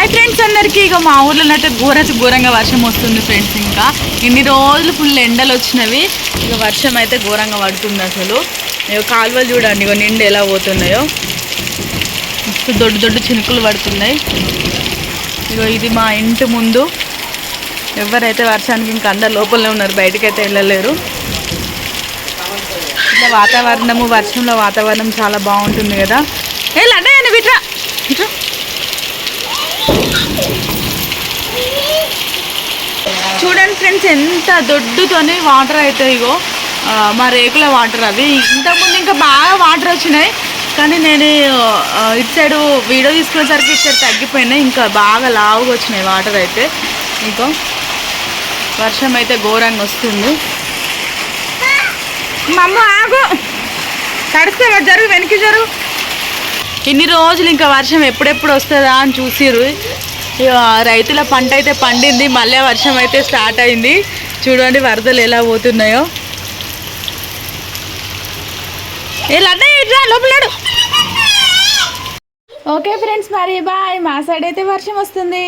Hi friends అందరికీ ఇక మా ఊర్లో అయితే ఘోరతి ఘోరంగా వర్షం వస్తుంది ఫ్రెండ్స్ ఇంకా. ఇన్ని రోజులు ఫుల్ ఎండలు వచ్చినవి. ఇక వర్షం అయితే ఘోరంగా పడుతుంది అసలు. ఇక కాలువలు చూడండి ఇక నిండు ఎలా పోతున్నాయో. ఇప్పుడు దొడ్డు దొడ్డు చినుకులు పడుతున్నాయి. ఇగో ఇది మా ఇంటి ముందు. ఎవరైతే వర్షానికి ఇంకా అందరు లోపలనే ఉన్నారు బయటకైతే అయితే వెళ్ళలేరు. ఇట్లా వాతావరణము వర్షంలో వాతావరణం చాలా బాగుంటుంది కదా. ఏ లడ్డా విట్రా చూడండి ఫ్రెండ్స్ ఎంత దొడ్డుతోని వాటర్ అవుతాయి ఇగో. మా రేకుల వాటర్ అవి. ఇంతకుముందు ఇంకా బాగా వాటర్ వచ్చినాయి కానీ నేను ఇటు సైడ్ వీడియో తీసుకునేసరికి ఇటు సైడ్ తగ్గిపోయినాయి. ఇంకా బాగా లావుగా వచ్చినాయి వాటర్ అయితే. ఇంకో వర్షం అయితే ఘోరంగా వస్తుంది. మా అమ్మ ఆగు. తడిస్తే జరుగు వెనక్కి జరుగు. ఇన్ని రోజులు ఇంకా వర్షం ఎప్పుడెప్పుడు వస్తుందా అని చూసిర్రు. ఇక రైతుల పంట అయితే పండింది మళ్ళీ వర్షం అయితే స్టార్ట్ అయింది. చూడండి వరదలు ఎలా పోతున్నాయో. లోపలాడు ఓకే ఫ్రెండ్స్ మరి బాయ్. మా సైడ్ అయితే వర్షం వస్తుంది.